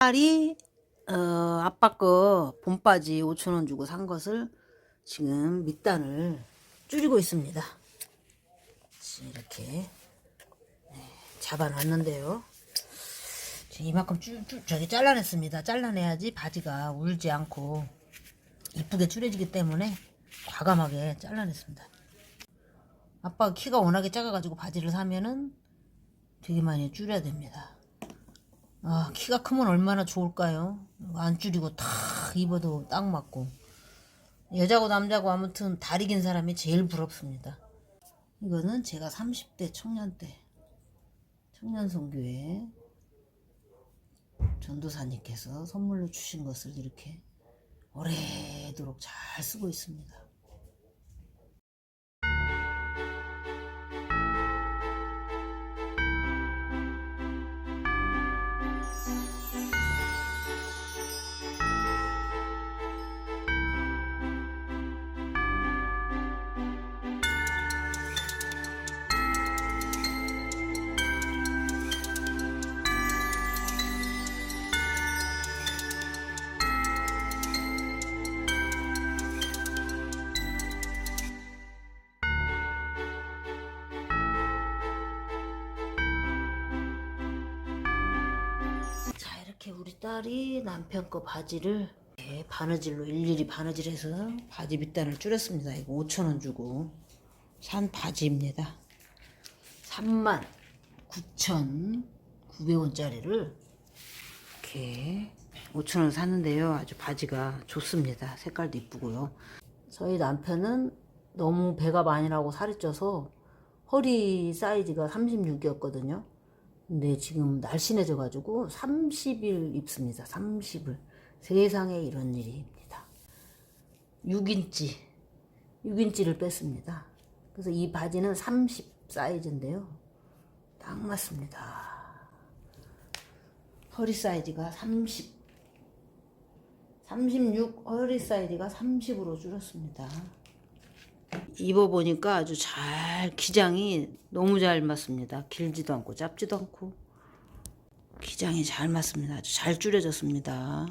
딸이 어, 아빠 거 봄바지 5천원 주고 산 것을 지금 밑단을 줄이고 있습니다. 이렇게 네, 잡아놨는데요. 이만큼 줄, 줄, 저기 잘라냈습니다. 잘라내야지 바지가 울지 않고 이쁘게 줄여지기 때문에 과감하게 잘라냈습니다. 아빠가 키가 워낙에 작아가지고 바지를 사면은 되게 많이 줄여야 됩니다. 아, 키가 크면 얼마나 좋을까요? 안 줄이고 탁 입어도 딱 맞고. 여자고 남자고 아무튼 다리 긴 사람이 제일 부럽습니다. 이거는 제가 30대 청년 때 청년선교회 전도사님께서 선물로 주신 것을 이렇게 오래도록 잘 쓰고 있습니다. 딸이 남편 거 바지를 이렇게 바느질로 일일이 바느질해서 바지 밑단을 줄였습니다. 이거 5천 원 주고 산 바지입니다. 3만 9천 900원짜리를 이렇게 5천 원 샀는데요. 아주 바지가 좋습니다. 색깔도 이쁘고요. 저희 남편은 너무 배가 많이 나고 살이 쪄서 허리 사이즈가 36이었거든요. 근데 지금 날씬해져가지고 30일 입습니다. 30을. 세상에 이런 일입니다. 6인치, 6인치를 뺐습니다. 그래서 이 바지는 30 사이즈인데요. 딱 맞습니다. 허리 사이즈가 30, 36, 허리 사이즈가 30으로 줄었습니다. 입어보니까 아주 잘 기장이 너무 잘 맞습니다. 길지도 않고 짧지도 않고 기장이 잘 맞습니다. 아주 잘 줄여졌습니다.